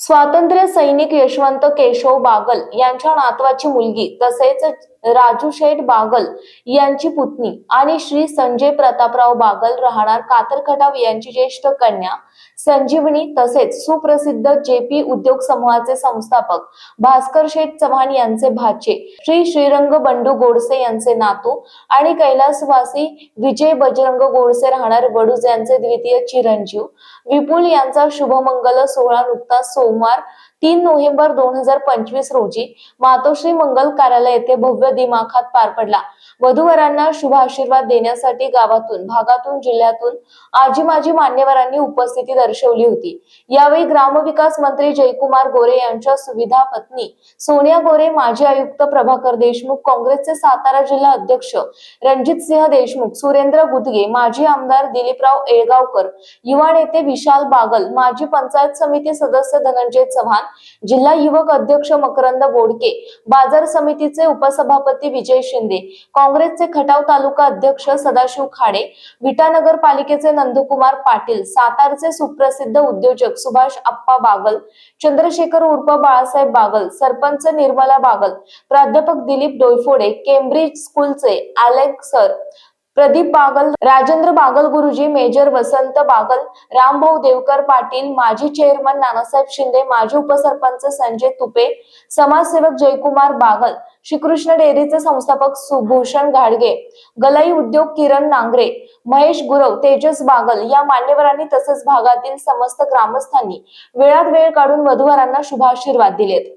स्वातंत्र्य सैनिक यशवंत केशव बागल यांच्या नातवाची मुलगी तसेच राजू शेठ बागल यांची पुतणी आणि श्री संजय प्रतापराव बागल राहणार कातरखटाव यांची ज्येष्ठ कन्या संजीवनी तसेच सुप्रसिद्ध जेपी उद्योग समूहाचे संस्थापक भास्कर शेठ चव्हाण यांचे भाचे श्री श्रीरंग बंडू गोडसे यांचे नातू आणि कैलासवासी विजय बजरंग गोडसे राहणार वडूज यांचे द्वितीय चिरंजीव विपुल यांचा शुभमंगल सोहळा नुकताच सोमवार तीन नोव्हेंबर दोन हजार पंचवीस रोजी मातोश्री मंगल कार्यालय येथे भव्य दिमाखात पार पडला. वधूवरांना शुभ आशीर्वाद देण्यासाठी गावातून भागातून जिल्ह्यातून आजी माजी मान्यवरांनी उपस्थिती दर्शवली होती. यावेळी ग्रामविकास मंत्री जयकुमार गोरे यांच्या सुविधा पत्नी सोनिया गोरे माजी आयुक्त प्रभाकर देशमुख काँग्रेसचे सातारा जिल्हा अध्यक्ष रणजित सिंह देशमुख सुरेंद्र गुदगे माजी आमदार दिलीपराव येळगावकर युवा नेते विशाल बागल माजी पंचायत समिती सदस्य धनंजय चव्हाण जिल्हा युवक अध्यक्ष मकरंद बोडके बाजार समितीचे उपसभापती विजय शिंदे काँग्रेसचे खटाव तालुका अध्यक्ष सदाशिव खाडे विटानगर पालिकेचे नंदकुमार पाटील सातारचे सुप्रसिद्ध उद्योजक सुभाष आप्पा बागल चंद्रशेखर उर्फ बाळासाहेब बागल सरपंच निर्मला बागल प्राध्यापक दिलीप डोयफोडे केम्ब्रिज स्कूलचे अलेक्सर प्रदीप बागल राजेंद्र बागल गुरुजी मेजर वसंत बागल रामभाऊ देवकर पाटील माजी चेअरमन नानासाहेब शिंदे माजी उपसरपंच संजय तुपे समाजसेवक जयकुमार बागल श्रीकृष्ण डेअरीचे संस्थापक सुभूषण घाडगे गलाई उद्योग किरण नांगरे महेश गुरव तेजस बागल या मान्यवरांनी तसेच भागातील समस्त ग्रामस्थांनी वेळात वेळ काढून वधूवरांना शुभाशीर्वाद दिलेत.